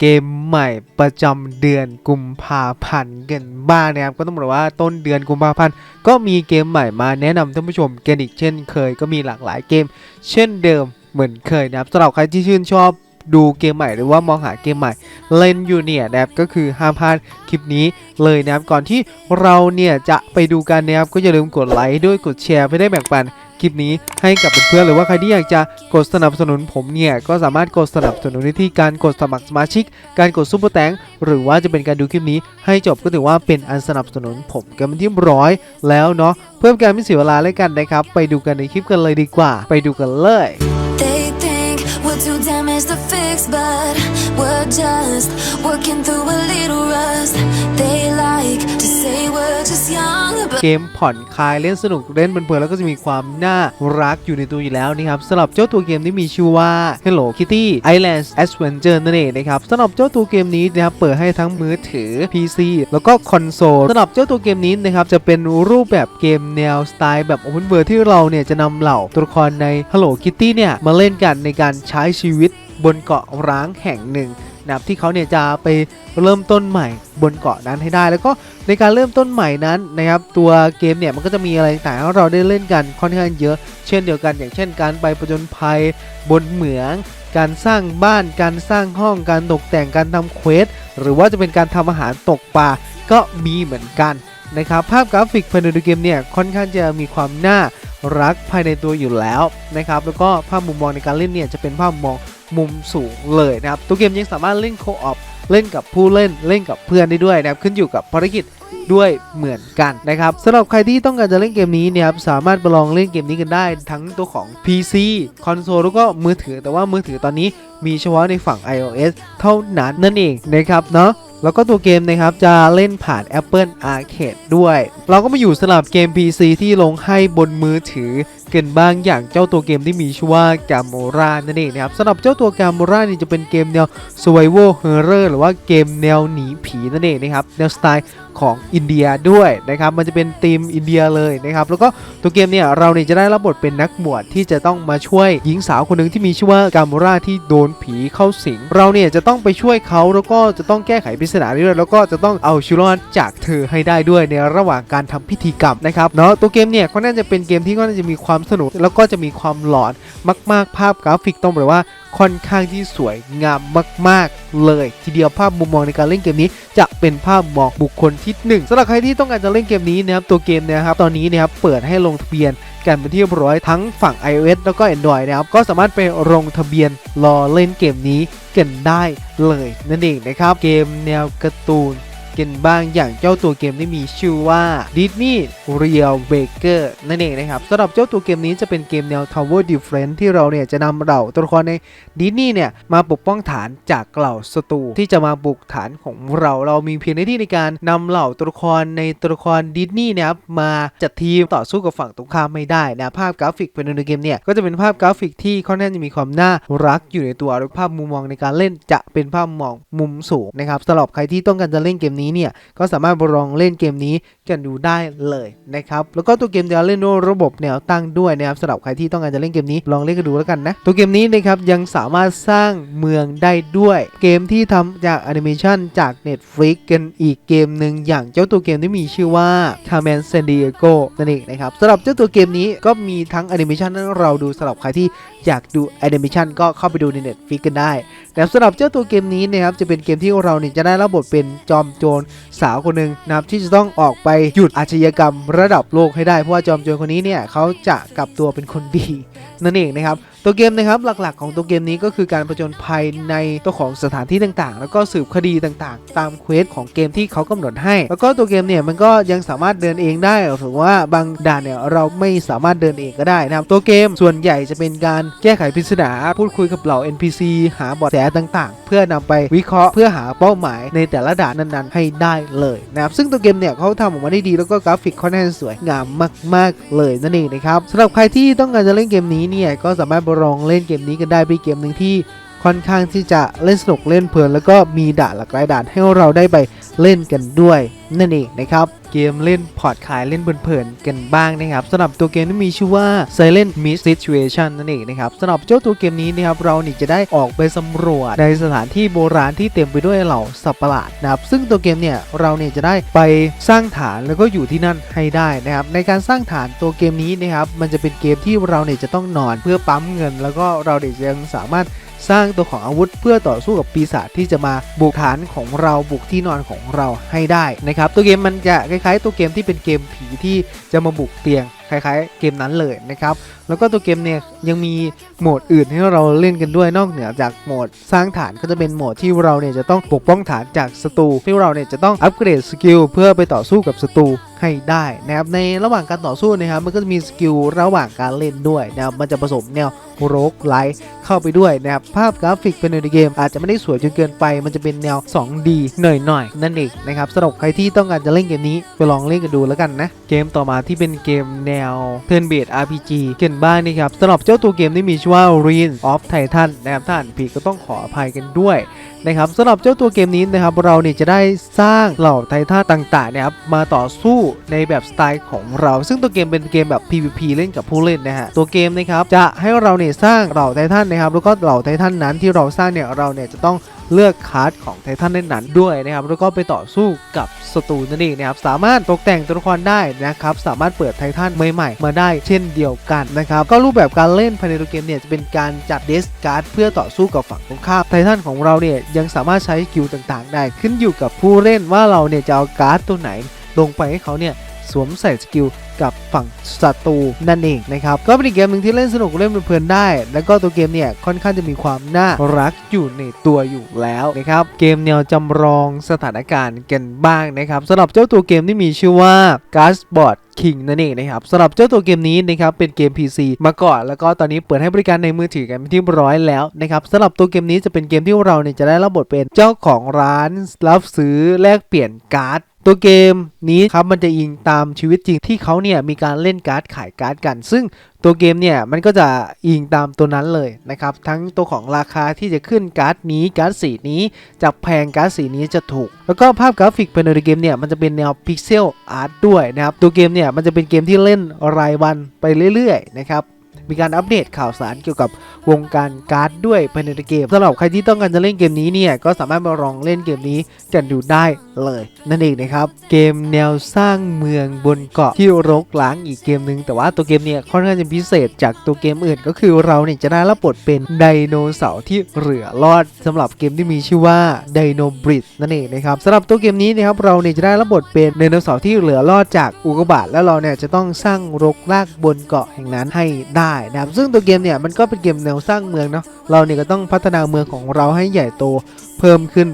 เกมใหม่ประจำเดือนกุมภาพันธ์กันบ้างนะครับก็ต้องบอกว่าต้นเดือนกุมภาพันธ์ก็มีเกมใหม่มาแนะนำท่านผู้ชมกันอีกเช่นเคยก็มีหลากหลายเกม เช่นเดิมเหมือนเคยนะครับสำหรับใครที่ชื่นชอบดูเกมใหม่หรือว่ามองหาเกมใหม่เล่นอยู่เนี่ยนะครับก็คือห้ามพลาดคลิปนี้เลยนะครับก่อนที่เราเนี่ยจะไปดูกันนะครับก็อย่าลืมกดไลค์ด้วยกดแชร์ไปได้แบ่งปัน คลิปนี้ให้กับเพื่อนๆหรือว่าใครที่อยากจะกดสนับสนุนผมเนี่ย ก็สามารถกดสนับสนุนได้ที่การกดสมัครสมาชิก การกดซุปเปอร์แตงหรือว่าจะเป็นการดูคลิปนี้ ให้จบก็ถือว่าเป็นอันสนับสนุนผมกันเป็นที่ร้อยแล้วเนาะเพื่อการไม่เสียเวลาเลยกันนะครับ ไปดูกันในคลิปกันเลยดีกว่า ไปดูกันเลย too damaged to fix, but we're just working through a little rust. They like เกมผ่อนคลายเล่นสนุกเล่นเพลินๆแล้วก็จะมีความน่ารักอยู่ในตัวอยู่แล้วนะครับสำหรับเจ้าตัวเกมที่มีชื่อว่า Hello Kitty Islands Adventure นั่นเองนะครับสำหรับเจ้าตัวเกมนี้นะครับเปิดให้ทั้งมือถือ PC แล้วก็คอนโซลสำหรับเจ้าตัวเกมนี้นะครับจะเป็นรูปแบบเกมแนวสไตล์แบบ Open World ที่เราเนี่ยจะนำเหล่าตัวละครใน Hello Kitty เนี่ยมาเล่นกันในการใช้ชีวิตบนเกาะร้างแห่งหนึ่ง นะครับที่เขาเนี่ยจะไปเริ่มต้นใหม่บนเกาะนั้นให้ได้ แล้วก็ในการเริ่มต้นใหม่นั้นนะครับตัวเกมเนี่ยมันก็จะมีอะไรต่างๆให้เราได้เล่นกันค่อนข้างเยอะ เช่นเดียวกัน อย่างเช่น การไปประจนภัยบนเหมือง การสร้างบ้าน การสร้างห้องการตกแต่งการทำเควสหรือว่าจะเป็นการทำอาหารตกปลาก็มีเหมือนกันนะครับภาพกราฟิกภายในเกมเนี่ยค่อนข้างจะมีความน่ารักภายในตัวอยู่แล้วนะครับแล้วก็ภาพมุมมองในการเล่นเนี่ยจะเป็นภาพมุมมอง มุมสูงเลยนะครับตัวเกมยังสามารถเล่นโคออปเล่นกับผู้เล่นเล่นกับเพื่อนได้ด้วยนะครับขึ้นอยู่กับภารกิจด้วยเหมือนกันนะครับสำหรับใครที่ต้องการจะเล่นเกมนี้เนี่ยครับสามารถไปลองเล่นเกมนี้กันได้ทั้งตัวของ PC คอนโซลแล้วก็มือถือแต่ว่ามือถือตอนนี้มีเฉพาะในฝั่ง iOS เท่านั้นนั่นเองนะครับเนาะแล้วก็ตัวเกมนะครับจะเล่นผ่าน Apple Arcade ด้วย เราก็มาอยู่สลับเกม PC ที่ลงให้บนมือถือ กันบ้างอย่างเจ้าตัวเกมที่มีชื่อว่า Gamora นั่นเองนะครับสำหรับเจ้าตัว Gamora นี่จะเป็นเกมแนว Survival Horror หรือว่าเกมแนวหนีผีนั่นเองนะครับแนวสไตล์ของอินเดียด้วยนะครับมันจะเป็นธีมอินเดียเลยนะครับแล้วก็ตัวเกมเนี่ยเราเนี่ยจะได้รับบทเป็นนักบวชที่จะต้องมาช่วยหญิงสาวคนหนึ่งที่มีชื่อว่ากามราที่โดนผีเข้าสิง เราเนี่ยจะต้องไปช่วยเขาแล้วก็จะต้องแก้ไขปริศนาด้วย แล้วก็จะต้องเอาชีวิตรอดจากเธอให้ได้ด้วยในระหว่างการทำพิธีกรรมนะครับเนาะตัวเกมเนี่ยก็น่าจะเป็นเกมที่ก็น่าจะมีความสนุก แล้วก็จะมีความหลอนมาก ๆ ภาพกราฟิกต้องบอกเลยว่าค่อนข้างที่สวยงามมาก ๆ เลย ทีเดียวภาพมุมมองในการเล่นเกมนี้ จะเป็นภาพมองบุคคลที่หนึ่งสำหรับใครที่ต้องการจะเล่นเกมนี้นะครับตัวเกมนะครับ ตอนนี้นะครับเปิดให้ลงทะเบียนกันเป็นที่เรียบร้อยทั้งฝั่ง iOS แล้วก็ Android นะครับก็สามารถไปลงทะเบียนรอเล่นเกมนี้กันได้เลยนั่นเองนะครับเกมแนวการ์ตูน กันบ้างอย่างเจ้าตัวเกมที่มีชื่อว่า Disney Real Baker นั่นเองนะครับสำหรับเจ้าตัวเกมนี้จะเป็นเกมแนว Tower Defense ที่เราเนี่ยจะนำเราตัวละครในดิสนีย์เนี่ยมาปกป้องฐานจากเหล่าศัตรูที่จะมาบุกฐานของเราเรามีเพียงหน้าที่ในการนำเหล่าตัวละครในตัวละครดิสนีย์เนี่ยครับมาจัดทีมต่อสู้กับฝั่งตรงข้ามไม่ได้นะภาพกราฟิกภายในเกมเนี่ยก็จะเป็นภาพกราฟิกที่ค่อนข้างจะมีความน่ารักอยู่ในตัวแล้วภาพมุมมองในการเล่นจะเป็นภาพมองมุมสูงนะครับสำหรับใครที่ต้องการจะเล่นเกมนี้เนี่ยก็สามารถลองเล่นเกมนี้กันดูได้เลยนะครับแล้วก็ตัวเกมจะเล่นด้วยระบบแนวตั้งด้วยนะครับสำหรับใครที่ต้องการจะเล่นเกมนี้ลองเล่นกันดูแล้วกันนะตัวเกมนี้นะครับยังสามารถสร้างเมืองได้ด้วย เกมที่ทำจากแอนิเมชันจาก Netflix กันอีกเกมหนึ่งอย่างเจ้าตัวเกมที่มีชื่อว่า Carmen San Diego นั่นเองนะครับสำหรับเจ้าตัวเกมนี้ก็มีทั้งแอนิเมชันให้เราดูสำหรับใครที่อยากดูแอนิเมชันก็เข้าไปดูใน Netflix กันได้แต่สำหรับเจ้าตัวเกมนี้นะครับจะเป็นเกมที่เราเนี่ยจะได้รับบทเป็นจอมโจรสาวคนหนึ่งนะครับที่จะต้องออกไปหยุดอาชญากรรมระดับโลกให้ได้ เพราะว่าจอมโจรคนนี้เนี่ยเขาจะกลับตัวเป็นคนดีนั่นเองนะครับ ตัวเกมนะครับหลักๆ ของตัวเกมนี้ก็คือการประจนภัยในตัวของสถานที่ต่างๆ แล้วก็สืบคดีต่างๆ ตามเควสของเกมที่เขากำหนดให้ แล้วก็ตัวเกมเนี่ยมันก็ยังสามารถเดินเองได้หรือว่าบางด่านเนี่ยเราไม่สามารถเดินเองก็ได้นะครับตัวเกมส่วนใหญ่จะเป็นการแก้ไขปริศนาพูดคุยกับเหล่า NPC หาเบาะแสต่างๆ เพื่อนำไปวิเคราะห์เพื่อหาเป้าหมายในแต่ละด่านนั้นๆ ให้ได้เลยนะครับซึ่งตัวเกมเนี่ยเขาทำออกมาได้ดีแล้วก็กราฟิกค่อนข้างสวยงามมาก ๆ เลยนั่นเองนะครับสำหรับใครที่ต้องการจะเล่นเกมนี้เนี่ยก็สามารถลองเล่นเกมนี้กันได้เป็นเกมหนึ่งที่ค่ค่อนข้างที่จะเล่นสนุกเล่นเพลินแล้วก็มีด่านหลากหลายด่านให้เราได้ไปเล่นกันด้วยนั่นเองนะครับ เกมเล่นพอร์ตขายเล่นเพลินๆกันบ้างนะครับสำหรับตัวเกมที่มีชื่อว่า Silent Mist Situation นั่นเองนะครับสำหรับเจ้าตัวเกมนี้นะครับเรานี่จะได้ออกไปสำรวจในสถานที่โบราณที่เต็มไปด้วยเหล่าสัตว์ประหลาดนะครับซึ่งตัวเกมเนี่ยเราเนี่ยจะได้ไปสร้างฐานแล้วก็อยู่ที่นั่นให้ได้นะครับในการสร้างฐานตัวเกมนี้นะครับมันจะเป็นเกมที่เราเนี่ยจะต้องนอนเพื่อปั๊มเงิน แล้วก็เราเนี่ยยังสามารถ สร้างตัวของอาวุธเพื่อต่อสู้กับปีศาจที่จะมาบุกฐานของเราบุกที่นอนของเราให้ได้นะครับตัวเกมมันจะคล้ายๆ ตัวเกมที่เป็นเกมผีที่จะมาบุกเตียงคล้ายๆ เกมนั้นเลยนะครับ แล้วก็ตัวเกมเนี่ยยังมีโหมดอื่นให้เราเล่นกันด้วยนอกเหนือจากโหมดสร้างฐานก็จะเป็นโหมดที่เราเนี่ยจะต้องปกป้องฐานจากศัตรูที่เราเนี่ยจะต้องอัปเกรดสกิลเพื่อไปต่อสู้กับศัตรูให้ได้นะครับในระหว่างการต่อสู้นะครับมันก็จะมีสกิลระหว่างการเล่นด้วยนะครับมันจะผสมแนวโรกไลท์เข้าไปด้วยนะครับภาพกราฟิกภายในเกม อาจจะไม่ได้สวยจนเกินไป มันจะเป็นแนว 2D หน่อยๆนั่นเองนะครับสำหรับใครที่ต้องการจะเล่นเกมนี้ไปลองเล่นกันดูแล้วกันนะเกมต่อมาที่เป็นเกมแนว Turn Based RPG กันบ้างนะครับสำหรับเจ้าตัวเกมที่มีชื่อว่า r e i n of Titan นะครับถ้าอ่านผิดก็ต้องขออภัยกันด้วยนะครับสำหรับเจ้าตัวเกมนี้นะครับเราเนี่ยจะได้สร้างเหล่าไททันต่างๆนะครับมาต่อสู้ในแบบสไตล์ของเรา ซึ่งตัวเกมเป็นเกมแบบ PVP เล่นกับผู้เล่นนะฮะตัวเกมนะครับจะให้เราเนี่ยสร้างเหล่าไททันนะครับแล้วก็เหล่าไททันนั้นที่เราสร้างเนี่ยเราเนี่ยจะต้อง เลือกคาร์ดของไททันนั้นๆด้วยนะครับแล้วก็ไปต่อสู้กับศัตรูนั่นเองนะครับสามารถตกแต่งตัวละครได้นะครับสามารถเปิดไททันใหม่ๆ มาได้เช่นเดียวกันนะครับก็รูปแบบการเล่นภายในตัวเกมเนี่ยจะเป็นการจัดเดสการ์ดเพื่อต่อสู้กับฝั่งตรงข้ามไททันของเราเนี่ยยังสามารถใช้สกิลต่างๆ ได้ขึ้นอยู่กับผู้เล่นว่าเราเนี่ยจะเอาการ์ดตัวไหนลงไปให้เขาเนี่ยสวมใส่สกิล กับฝั่งศัตรูนั่นเองนะครับก็เป็นอีกเกมหนึ่งที่เล่นสนุกเล่นเพลินได้ แล้วก็ตัวเกมเนี่ยค่อนข้างจะมีความน่ารักอยู่ในตัวอยู่แล้วนะครับเกมแนวจำลองสถานการณ์กันบ้างนะครับสำหรับเจ้าตัวเกมที่มีชื่อว่า g a s b o t King นั่นเองนะครับสำหรับเจ้าตัวเกมนี้นะครับเป็นเกม PC มาก่อนแล้วก็ตอนนี้เปิดให้บริการในมือถือกันเป็นที่ร้อยแล้วนะครับสำหรับตัวเกมนี้จะเป็นเกมที่เราเนี่ยจะได้รับบทเป็นเจ้าของร้านรับซื้อแลกเปลี่ยนการ์ด ตัวเกมนี้ครับมันจะอิงตามชีวิตจริงที่เขาเนี่ยมีการเล่นการ์ดขายการ์ดกัน ซึ่งตัวเกมเนี่ยมันก็จะอิงตามตัวนั้นเลยนะครับ ทั้งตัวของราคาที่จะขึ้นการ์ดนี้การ์ดสีนี้จากแพงการ์ดสีนี้จะถูก แล้วก็ภาพกราฟิกภายในเกมเนี่ยมันจะเป็นแนวพิกเซลอาร์ตด้วยนะครับ ตัวเกมเนี่ยมันจะเป็นเกมที่เล่นรายวันไปเรื่อยๆนะครับ มีการอัปเดตข่าวสารเกี่ยวกับวงการการ์ดด้วยภายในเกมสำหรับใครที่ต้องการจะเล่นเกมนี้เนี่ยก็สามารถมาลองเล่นเกมนี้กันดูได้เลย นั่นเองนะครับเกมแนวสร้างเมืองบนเกาะที่รกล้างอีกเกมหนึ่งแต่ว่าตัวเกมเนี่ยค่อนข้างจะพิเศษจากตัวเกมอื่น ก็คือเราเนี่ยจะได้รับบทเป็นไดโนเสาร์ที่เหลือรอดสำหรับเกมที่มีชื่อว่าไดโนบริดนั่นเองนะครับสำหรับตัวเกมนี้นะครับเราเนี่ยจะได้รับบทเป็นไดโนเสาร์ที่เหลือรอดจากอุกกาบาตแล้วเราเนี่ยจะต้องสร้างรกรากบนเกาะแห่งนั้นให้ได้นะครับซึ่งตัวเกมเนี่ยมันก็เป็นเกมแนวสร้างเมืองเนาะเราเนี่ยก็ต้องพัฒนาเมืองของเราให้ใหญ่โตเพิ่มขึ้น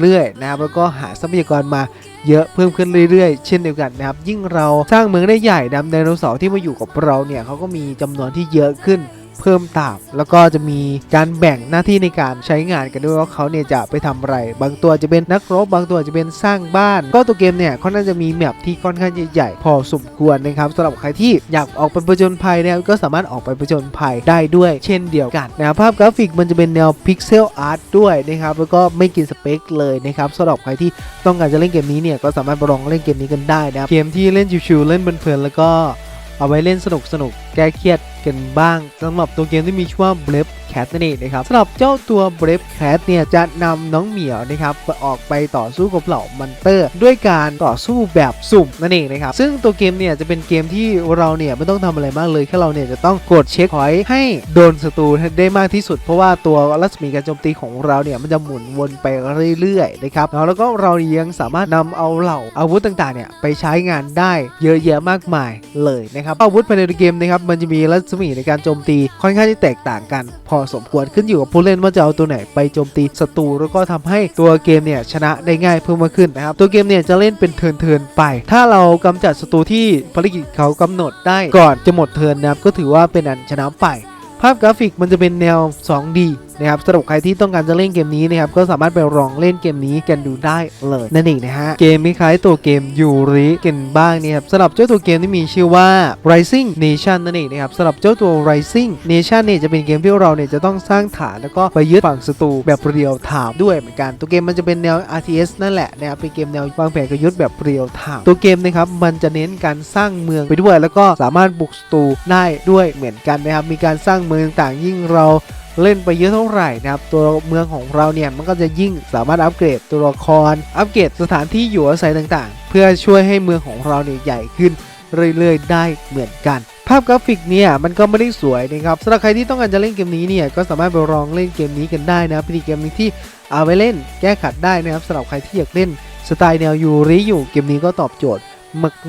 เรื่อยๆนะครับแล้วก็หาทรัพยากรมาเยอะเพิ่มขึ้นเรื่อยๆ เช่นเดียวกันนะครับยิ่งเราสร้างเมืองได้ใหญ่นะไดโนเสาร์ที่มาอยู่กับเราเนี่ยเขาก็มีจำนวนที่เยอะขึ้น เพิ่มตาม แล้วก็จะมีการแบ่งหน้าที่ในการใช้งานกันด้วยว่าเขาเนี่ยจะไปทำอะไร บางตัวจะเป็นนักรบบางตัวจะเป็นสร้างบ้าน ก็ตัวเกมเนี่ยค่อนข้างจะมีแมปที่ค่อนข้างใหญ่ๆพอสมควรนะครับสำหรับใครที่อยากออกไปผจญภัยเนี่ยก็สามารถออกไปผจญภัยได้ด้วย เช่นเดียวกันนะครับภาพกราฟิกมันจะเป็นแนวพิกเซลอาร์ตด้วยนะครับแล้วก็ไม่กินสเปคเลยนะครับสำหรับใครที่ต้องการจะเล่นเกมนี้เนี่ยก็สามารถไปลองเล่นเกมนี้กันได้นะครับเกมที่เล่นชิวๆเล่นเพลินๆแล้วก็เอาไว้เล่นสนุกสนุกๆแก้เครียดกันบ้างสำหรับตัวเกมที่มีชื่อว่า Brave Cat นั่นเองนะครับสำหรับเจ้าตัว Brave Cat เนี่ยจะนำน้องเหมียวนะครับออกไปต่อสู้กับเหล่ามันเตอร์ ด้วยการต่อสู้แบบสุ่มนั่นเองนะครับซึ่งตัวเกมเนี่ยจะเป็นเกมที่เราเนี่ยไม่ต้องทำอะไรมากเลยแค่เราเนี่ยจะต้องกดเช็คพอยต์ให้โดนศัตรูได้มากที่สุด เพราะว่าตัวรัศมีการโจมตีของเราเนี่ยมันจะหมุนวนไปเรื่อยๆนะครับแล้วก็เรายังสามารถนำเอาเหล่าอาวุธต่างๆเนี่ยไปใช้งานได้เยอะแยะมากมายเลยนะครับอาวุธภายในเกมนะครับมันจะมีรัศมีในการโจมตีค่อนข้างที่แตกต่างกัน พอสมควรขึ้นอยู่กับผู้เล่นว่าจะเอาตัวไหนไปโจมตีศัตรูแล้วก็ทำให้ตัวเกมเนี่ยชนะได้ง่ายเพิ่มมากขึ้นนะครับตัวเกมเนี่ยจะเล่นเป็นเทิร์นๆไป ถ้าเรากำจัดศัตรูที่ภารกิจเขากำหนดได้ก่อนจะหมดเทิร์นนะครับก็ถือว่าเป็นอันชนะไป ภาพกราฟิกมันจะเป็นแนว 2D นะครับสำหรับใครที่ต้องการจะเล่นเกมนี้นะครับก็สามารถไปลองเล่นเกมนี้กันดูได้เลยนั่นเองนะฮะเกมคล้ายตัวเกมยูริกันบ้างนี่ครับสำหรับเจ้าตัวเกมที่มีชื่อว่า Rising Nation นั่นเองนะครับสำหรับเจ้าตัว Rising Nation เนี่ยจะเป็นเกมที่เราเนี่ยจะต้องสร้างฐานแล้วก็ไปยึดฝั่งศัตรูแบบเรียลไทม์ด้วยเหมือนกัน ตัวเกมมันจะเป็นแนว RTS นั่นแหละนะครับเป็นเกมแนววางแผนกลยุทธ์แบบเรียลไทม์ตัวเกมนะครับมันจะเน้นการสร้างเมืองไปด้วย แล้วก็สามารถบุกศัตรูได้ด้วยเหมือนกันนะครับมีการสร้างเมืองต่างๆยิ่งเรา เล่นไปเยอะเท่าไหร่นะครับ ตัวเมืองของเราเนี่ยมันก็จะยิ่งสามารถอัปเกรดตัวละคร อัปเกรดสถานที่อยู่อาศัยต่างๆ เพื่อช่วยให้เมืองของเราเนี่ยใหญ่ขึ้นเรื่อยๆ ได้เหมือนกัน ภาพกราฟิกเนี่ยมันก็ไม่ได้สวยนะครับสำหรับใครที่ต้องการจะเล่นเกมนี้เนี่ยก็สามารถไปลองเล่นเกมนี้กันได้นะเป็นอีกเกมนึงที่เอาไว้เล่นแก้ขัดได้นะครับสำหรับใครที่อยากเล่นสไตล์แนวยูริอยู่เกมนี้ก็ตอบโจทย์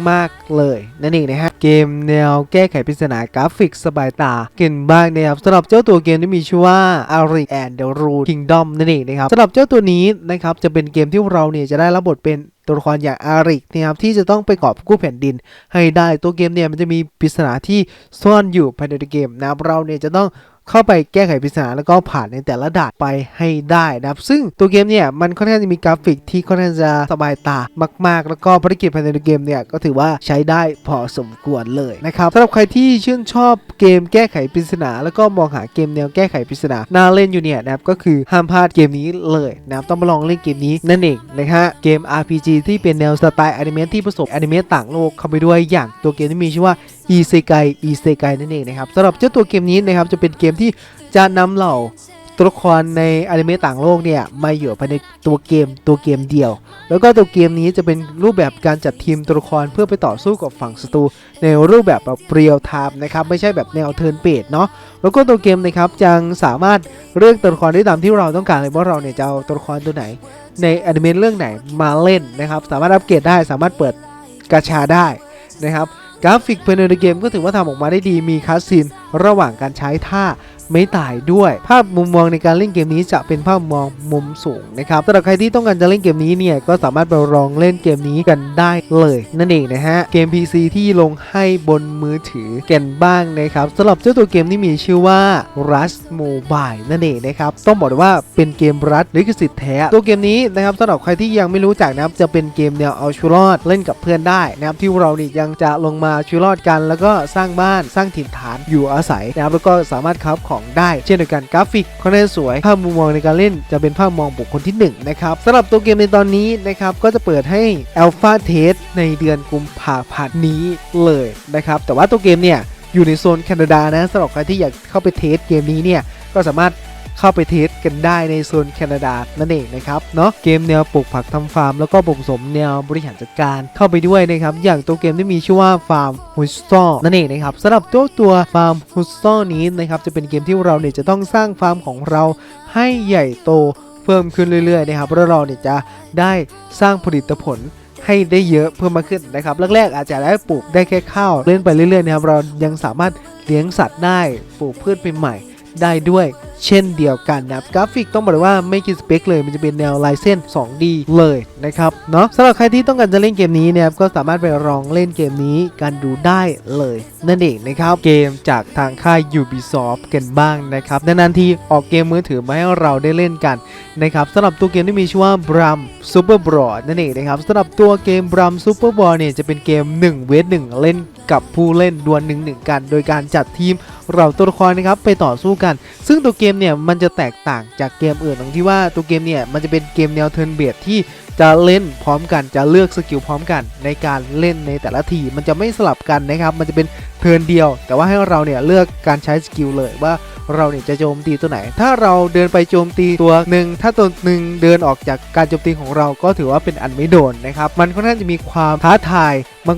มากๆเลยนั่นเองนะฮะเกมแนวแก้ไขปริศนากราฟิกสบายตาเก่งบ้างนะครับสำหรับเจ้าตัวเกมที่มีชื่อว่า a r i and the Root Kingdom นั่นเองนะครับสำหรับเจ้าตัวนี้นะครับจะเป็นเกมที่เราเนี่ยจะได้รับบทเป็นตัวละครอย่างอาริกนะครับที่จะต้องไปกอบกู้แผ่นดิน ให้ได้ตัวเกมเนี่ยมันจะมีปริศนาที่ซ่อนอยู่ภายในเกมนะครับเราเนี่ยจะต้อง เข้าไปแก้ไขปริศนาแล้วก็ผ่านในแต่ละด่านไปให้ได้นะครับ ซึ่งตัวเกมเนี่ยมันค่อนข้างจะมีกราฟิกที่ค่อนข้างจะสบายตามาก ๆ แล้วก็ภารกิจภายในเกมเนี่ยก็ถือว่าใช้ได้พอสมควรเลยนะครับสำหรับใครที่ชื่นชอบเกมแก้ไขปริศนา แล้วก็มองหาเกมแนวแก้ไขปริศนาน่าเล่นอยู่เนี่ยนะครับก็คือห้ามพลาดเกมนี้เลยนะครับต้องมาลองเล่นเกมนี้นั่นเองนะฮะเกม RPG ที่เป็นแนวสไตล์อนิเมะที่ผสมอนิเมะต่างโลกเข้าไปด้วยอย่างตัวเกมที่มีชื่อว่าอีเซไกอีเซไกนั่นเองนะครับสำหรับเจ้าตัวเกมนี้นะครับจะเป็นเกมที่จะนำเหล่าตัวละครในอนิเมะต่างโลกเนี่ยมาอยู่ภายในตัวเกมตัวเกมเดียว แล้วก็ตัวเกมนี้จะเป็นรูปแบบการจัดทีมตัวละครเพื่อไปต่อสู้กับฝั่งศัตรูในรูปแบบแบบเรียลไทม์นะครับไม่ใช่แบบแนวเทิร์นเปดเนาะแล้วก็ตัวเกมนะครับยังสามารถเลือกตัวละครได้ตามที่เราต้องการเลยว่าเราเนี่ยจะเอาตัวละครตัวไหน ในอนิเมะเรื่องไหนมาเล่นนะครับสามารถอัปเกรดได้สามารถเปิดกาชาได้นะครับ กราฟิกภายในเกมก็ถือว่าทำออกมาได้ดีมีคัสซินระหว่างการใช้ท่า ไม่ตายด้วย ภาพมุมมองในการเล่นเกมนี้จะเป็นภาพมองมุมสูงนะครับสำหรับใครที่ต้องการจะเล่นเกมนี้เนี่ยก็สามารถไปลองเล่นเกมนี้กันได้เลยนั่นเองนะฮะเกม PC ที่ลงให้บนมือถือกันบ้างนะครับสำหรับเจ้าตัวเกมที่มีชื่อว่า Rust Mobile นั่นเองนะครับต้องบอกว่าเป็นเกมรัดลิขสิทธิ์แท้ตัวเกมนี้นะครับสำหรับใครที่ยังไม่รู้จักนะครับจะเป็นเกมแนวเอาชีวิตรอดเล่นกับเพื่อนได้นะครับที่เรานี่ยังจะลงมาชีวิตรอดกัน แล้วก็สร้างบ้านสร้างถิ่นฐานอยู่อาศัยนะครับแล้วก็สามารถครับของได้ เช่นเดียวกันกราฟิกค่อนข้างสวย ภาพมุมมองในการเล่นจะเป็นภาพมองบุคคลที่หนึ่งนะครับสำหรับตัวเกมในตอนนี้นะครับก็จะเปิดให้ Alpha Test ในเดือนกุมภาพันธ์นี้เลยนะครับแต่ว่าตัวเกมเนี่ยอยู่ในโซนแคนาดานะสำหรับใครที่อยากเข้าไปเทสเกมนี้เนี่ยก็สามารถ เข้าไปเทสกันได้ในโซนแคนาดานั่นเองนะครับเนาะเกมแนวปลูกผักทำฟาร์ม แล้วก็ผสมแนวบริหารจัดการเข้าไปด้วยนะครับอย่างตัวเกมที่มีชื่อว่าฟาร์มฮุสซอนั่นเองนะครับสำหรับตัวตัวฟาร์มฮุสซอนี้นะครับจะเป็นเกมที่เราเนี่ยจะต้องสร้างฟาร์มของเราให้ใหญ่โตเพิ่มขึ้นเรื่อยๆนะครับแล้วเราเนี่ยจะได้สร้างผลิตผลให้ได้เยอะเพิ่มมากขึ้นนะครับแรกๆอาจจะได้ปลูกได้แค่ข้าวเล่นไปเรื่อยๆนะครับเรายังสามารถเลี้ยงสัตว์ได้ปลูกพืชใหม่ๆ ได้ด้วยเช่นเดียวกันนับกราฟิกต้องบอกเลยว่าไม่กินสเปคเลยมันจะเป็นแนวลายเส้น 2D เลยนะครับเนาะสำหรับใครที่ต้องการจะเล่นเกมนี้นะครับก็สามารถไปลองเล่นเกมนี้กันดูได้เลย นั่นเองนะครับเกมจากทางค่าย Ubisoft กันบ้างนะครับนานๆทีออกเกมมือถือมาให้เราได้เล่นกันนะครับสำหรับตัวเกมที่มีชื่อว่า Bram Super Brawl นั่นเองนะครับสำหรับตัวเกม Bram Super Brawl เนี่ยจะเป็นเกม1เวท1เล่นกับผู้เล่นดวล1 1กัน โดยการจัดทีม เราตัวละครนะครับไปต่อสู้กัน ซึ่งตัวเกมเนี่ยมันจะแตกต่างจากเกมอื่นตรงที่ว่าตัวเกมเนี่ยมันจะเป็นเกมแนวเทิร์นเบสที่จะเล่นพร้อมกันจะเลือกสกิลพร้อมกัน ในการเล่นในแต่ละทีมันจะไม่สลับกันนะครับมันจะเป็นเทิร์นเดียว แต่ว่าให้เราเนี่ยเลือกการใช้สกิลเลยว่าเราเนี่ยจะโจมตีตัวไหน ถ้าเราเดินไปโจมตีตัวหนึ่ง ถ้าตัวหนึ่งเดินออกจากการโจมตีของเราก็ถือว่าเป็นอันไม่โดนนะครับ มันค่อนข้างจะมีความท้าทาย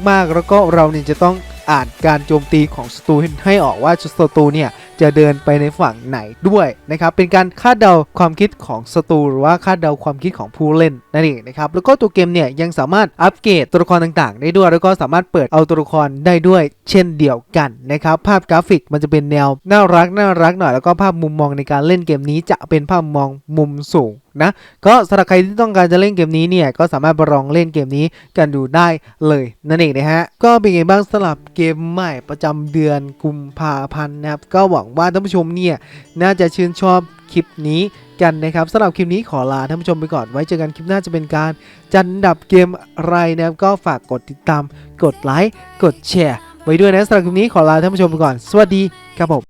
มากๆ แล้วก็เราเนี่ยจะต้อง อ่านการโจมตีของศัตรูให้ออกว่าศัตรูเนี่ยจะเดินไปในฝั่งไหนด้วยนะครับเป็นการคาดเดาความคิดของศัตรูหรือว่าคาดเดาความคิดของผู้เล่นนั่นเองนะครับแล้วก็ตัวเกมเนี่ยยังสามารถอัปเกรดตัวละครต่างๆ ได้ด้วย แล้วก็สามารถเปิดเอาตัวละครได้ด้วย เช่นเดียวกันนะครับภาพกราฟิกมันจะเป็นแนวน่ารักน่ารักหน่อยแล้วก็ภาพมุมมองในการเล่นเกมนี้จะเป็นภาพมุมมองมุมสูง นะ ก็สำหรับใครที่ต้องการจะเล่นเกมนี้เนี่ย ก็สามารถไปลองเล่นเกมนี้กันดูได้เลยนั่นเองนะฮะ ก็เป็นไงบ้างสำหรับเกมใหม่ประจำเดือนกุมภาพันธ์นะครับ ก็หวังว่าท่านผู้ชมเนี่ยน่าจะชื่นชอบคลิปนี้กันนะครับสำหรับคลิปนี้ขอลาท่านผู้ชมไปก่อนไว้เจอกันคลิปหน้าจะเป็นการ จัดอันดับเกมอะไรนะครับก็ฝากกดติดตาม กดไลค์กดแชร์ไว้ด้วยนะสำหรับคลิปนี้ขอลาท่านผู้ชมไปก่อน สวัสดีครับผม